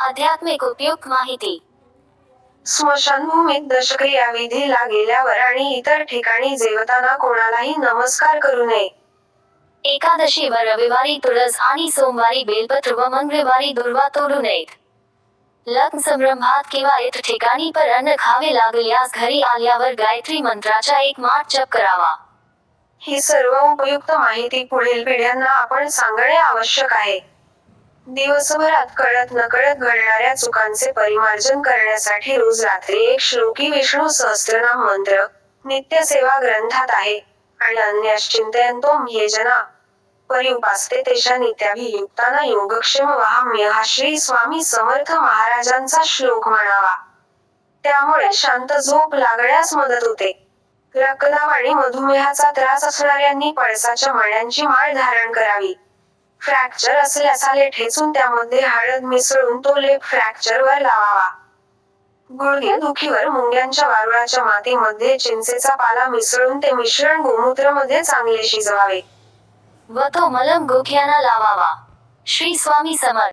आध्यात्मिक उपयुक्त माहिती. स्मशानभूमीत दशक्रिया विधीला गेल्यावर आणि इतर ठिकाणी जेवताना कोणालाही नमस्कार करू नये. एकादशी व रविवारी तुळस आणि सोमवारी बेलपत्र व मंगळवारी दुर्वा तोडू नयेत. लग्न संभ्रमात किंवा इतर ठिकाणी पर अन्न खावे लागल्यास घरी आल्यावर गायत्री मंत्राचा एक माठ जप करावा. ही सर्व उपयुक्त माहिती पुढील पिढ्यांना आपण सांगणे आवश्यक आहे. दिवसभरात कळत नकळत घडणाऱ्या चुकांचे परिमार्जन करण्यासाठी रोज रात्री एक श्लोकी विष्णू सहस्त्रनाम मंत्र नित्यसेवा ग्रंथात आहे आणि अन्यश्चिंतयंतो ह्येजना परिउपासते तेशा नित्याभियुक्ताना योगक्षेम वहाम्य हा श्री स्वामी समर्थ महाराजांचा श्लोक म्हणावा. त्यामुळे शांत झोप लागण्यास मदत होते. रक्तदाब आणि मधुमेहाचा त्रास असणाऱ्यांनी पळसाच्या मण्यांची माळ धारण करावी. फ्रॅक्चर असल्यास आले ठेचून त्यामध्ये हळद मिसळून तो लेप फ्रॅक्चर वर लावावा. गुडघे दुखीवर मुंग्यांच्या वारुळाच्या मातीमध्ये चिंचेचा पाला मिसळून ते मिश्रण गोमूत्रमध्ये चांगले शिजवावे. व तो मलम गुख्याना लावावा. श्री स्वामी समर्थ.